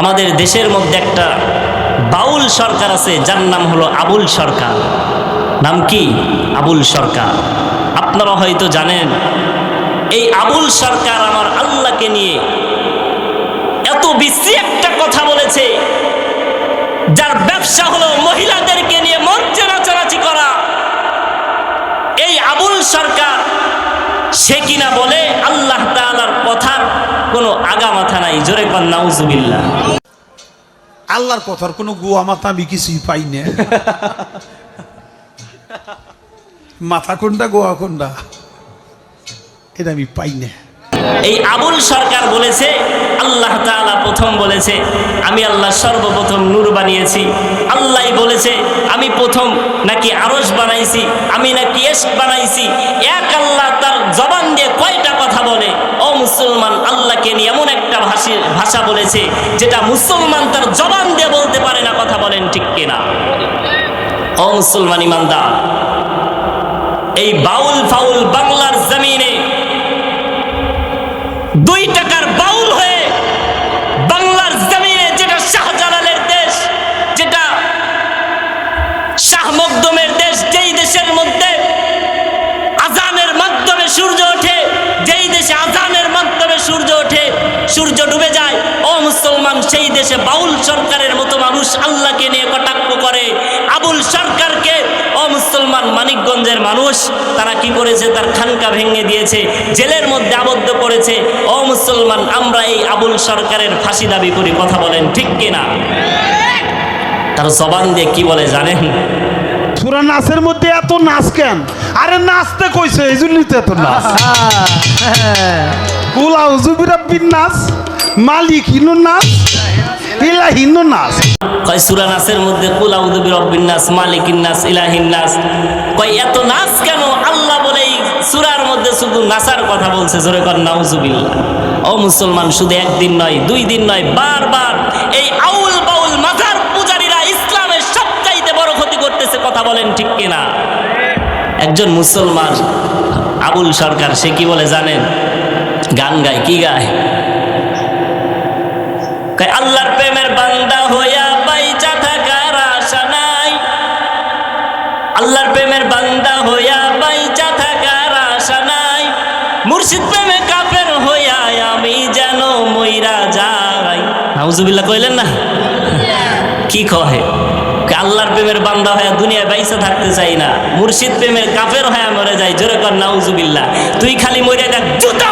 আমাদের দেশের মধ্যে একটা বাউল সরকার আছে, যার নাম হলো আবুল সরকার। নাম কি? আবুল সরকার। আপনারা হয়তো জানেন, এই আবুল সরকার আমার আল্লাহকে নিয়ে এত বিশ্রী একটা কথা বলেছে, যার ব্যবসা হলো মহিলাদেরকে নিয়ে মঞ্চে নাচানাচি করা। এই আবুল সরকার, সে কিনা বলে, আল্লাহ তাআলার কথার কোনো আগা মাথা নাই জোরে কর নাউজুবিল্লাহ। আল্লাহর কথার কোনো গুয়া মাথা আমি কিছুই পাই না। মাথা কোনটা গোয়া কোনটা? এটা আমি পাই না। এই আবুল সরকার বলেছে আল্লাহ তাআলা প্রথম বলেছে আমি আল্লাহ সর্বপ্রথম নূর বানিয়েছি। আল্লাহ বলেছে আমি প্রথম নাকি আরশ বানাইছি আমি নাকি এস বানাইছি। এক আল্লাহ তার জবান দিয়ে কয়টা কথা বলে ও মুসলমান আল্লাহকে নিয়ে এমন একটা ভাষী বলেছে, যেটা মুসলমান তার জবান দিয়ে বলতে পারে না, কথা বলেন ঠিক কিনা? ও মুসলমান ইমানদার, এই বাউল ফাউল বাংলার জমিনে সূর্য ডুবে যায়। ও মুসলমান সেই দেশে বাউল সরকারের মতো মানুষ আল্লাহকে নিয়ে কটাক্ষ করে। আবুল সরকারকে ও মুসলমান মানিকগঞ্জের মানুষ তারা কি করেছে? তার খানকা ভেঙে দিয়েছে জেলের মধ্যে আবদ্ধ করেছে। ও মুসলমান আমরা এই আবুল সরকারের ফাঁসি দাবি করি কথা বলেন ঠিক কিনা? তার জবান দিয়ে কি বলে জানেন? সুরা নাচের মধ্যে এত নাচ কেন? আরে নাচতে কইছে এই জন্যই তো এত নাচ। মালিক নাসের মধ্যে নাস নাস নাস এত নাচ কেন? আল্লাহ মধ্যে শুধু নাসার কথা বলছে, জোরে কর, নাউজুবিল্লাহ। ও মুসলমান, শুধু একদিন নয়, দুই দিন নয়, বারবার এই আউল বাউল মাজার পূজারীরা ইসলামের সবচাইতে বড় ক্ষতি করতেছে, কথা বলেন ঠিক কিনা? একজন মুসলমান, আবুল সরকার, সে কি বলে জানেন? গান গায়, কি গায়? আল্লাহর প্রেমের বান্দা হইয়া বাইচা থাকার আশা নাই। আল্লাহর প্রেমের বান্দা হইয়া বাইচা থাকার আশা নাই। মুর্শিদ প্রেমে কাফের হইয়া আমি যেন মইরা যাই। নাউজুবিল্লাহ কইলেন না? কি কহে? আল্লাহর প্রেমের বান্দা হয়ে দুনিয়ায় বাইসা থাকতে চাই না। মুর্শিদ প্রেমের কাফের হয়ে মরে যাই, জোরে কর, নাউজুবিল্লাহ। তুই খালি মরে দেখ, জুতা